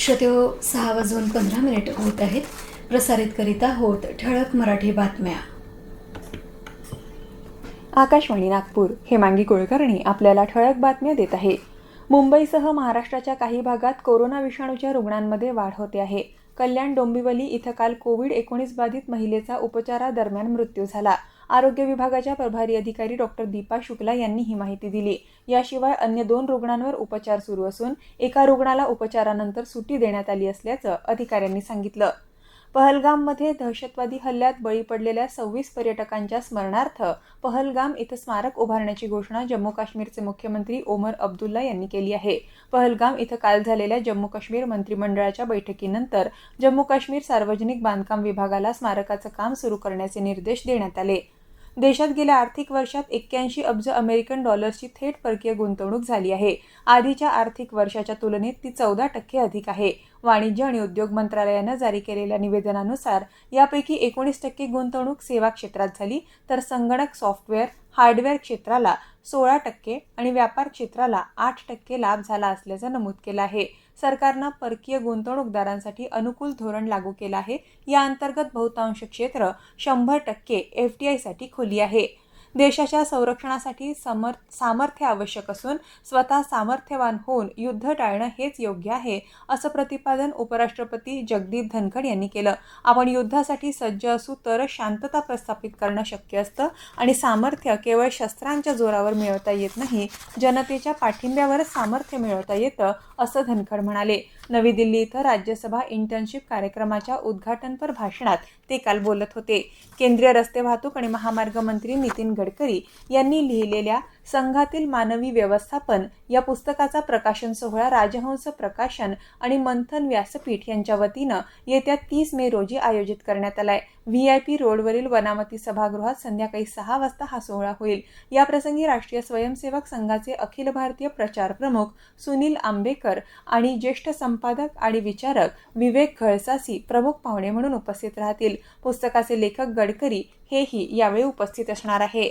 श्रोतेहो सहा वाजून पंधरा मिनिट होत आहेत. प्रसारित करीत आहोत ठळक मराठी बातम्या. आकाशवाणी नागपूर हेमांगी कुलकर्णी आपल्याला ठळक बातम्या देत आहे. मुंबईसह महाराष्ट्राच्या काही भागात कोरोना विषाणूच्या रुग्णांमध्ये वाढ होते आहे. कल्याण डोंबिवली इथं काल कोविड एकोणीस बाधित महिलेचा उपचारादरम्यान मृत्यू झाला. आरोग्य विभागाच्या प्रभारी अधिकारी डॉक्टर दीपा शुक्ला यांनी ही माहिती दिली. याशिवाय अन्य दोन रुग्णांवर उपचार सुरू असून एका रुग्णाला उपचारानंतर सुट्टी देण्यात आली असल्याचं अधिकाऱ्यांनी सांगितलं. पहलगाममध्ये दहशतवादी हल्ल्यात बळी पडलेल्या सव्वीस पर्यटकांच्या स्मरणार्थ पहलगाम इथं स्मारक उभारण्याची घोषणा जम्मू काश्मीरचे मुख्यमंत्री ओमर अब्दुल्ला यांनी केली आहे. पहलगाम इथं काल झालेल्या जम्मू काश्मीर मंत्रिमंडळाच्या बैठकीनंतर जम्मू काश्मीर सार्वजनिक बांधकाम विभागाला स्मारकाचं काम सुरू करण्याचे निर्देश देण्यात आले. देशात गेल्या आर्थिक वर्षात एक्क्याऐंशी अब्ज अमेरिकन डॉलर्सची थेट परकीय गुंतवणूक झाली आहे. आधीच्या आर्थिक वर्षाच्या तुलनेत ती चौदा टक्के अधिक आहे. वाणिज्य आणि उद्योग मंत्रालयानं जारी केलेल्या निवेदनानुसार यापैकी एकोणीस टक्के गुंतवणूक सेवा क्षेत्रात झाली तर संगणक सॉफ्टवेअर हार्डवेअर क्षेत्राला सोळा टक्के आणि व्यापार क्षेत्राला आठ टक्के लाभ झाला असल्याचं नमूद केलं आहे. सरकारनं परकीय गुंतवणूकदारांसाठी अनुकूल धोरण लागू केलं आहे. या अंतर्गत बहुतांश क्षेत्र शंभर टक्के एफ टी आयसाठी खुली आहे. देशाच्या संरक्षणासाठी समर्थ सामर्थ्य आवश्यक असून स्वतः सामर्थ्यवान होऊन युद्ध टाळणं हेच योग्य आहे असं प्रतिपादन उपराष्ट्रपती जगदीप धनखड यांनी केलं. आपण युद्धासाठी सज्ज असू तरच शांतता प्रस्थापित करणं शक्य असतं आणि सामर्थ्य केवळ शस्त्रांच्या जोरावर मिळवता येत नाही जनतेच्या पाठिंब्यावरच सामर्थ्य मिळवता येतं असं धनखड म्हणाले. नवी दिल्ली इथं राज्यसभा इंटर्नशिप कार्यक्रमाच्या उद्घाटनपर भाषणात ते काल बोलत होते. केंद्रीय रस्ते वाहतूक आणि महामार्ग मंत्री नितीन गडकरी यांनी लिहिलेल्या संघातील मानवी व्यवस्थापन या पुस्तकाचा प्रकाशन सोहळा राजहंस प्रकाशन आणि मंथन व्यासपीठ यांच्या वतीनं येत्या तीस मे रोजी आयोजित करण्यात आलाय. व्ही आय पी रोडवरील वनामती सभागृहात संध्याकाळी सहा वाजता हा सोहळा होईल. याप्रसंगी राष्ट्रीय स्वयंसेवक संघाचे अखिल भारतीय प्रचार प्रमुख सुनील आंबेकर आणि ज्येष्ठ संपादक आणि विचारक विवेक घळसासी प्रमुख पाहुणे म्हणून उपस्थित राहतील. पुस्तकाचे लेखक गडकरी हेही यावेळी उपस्थित असणार आहे.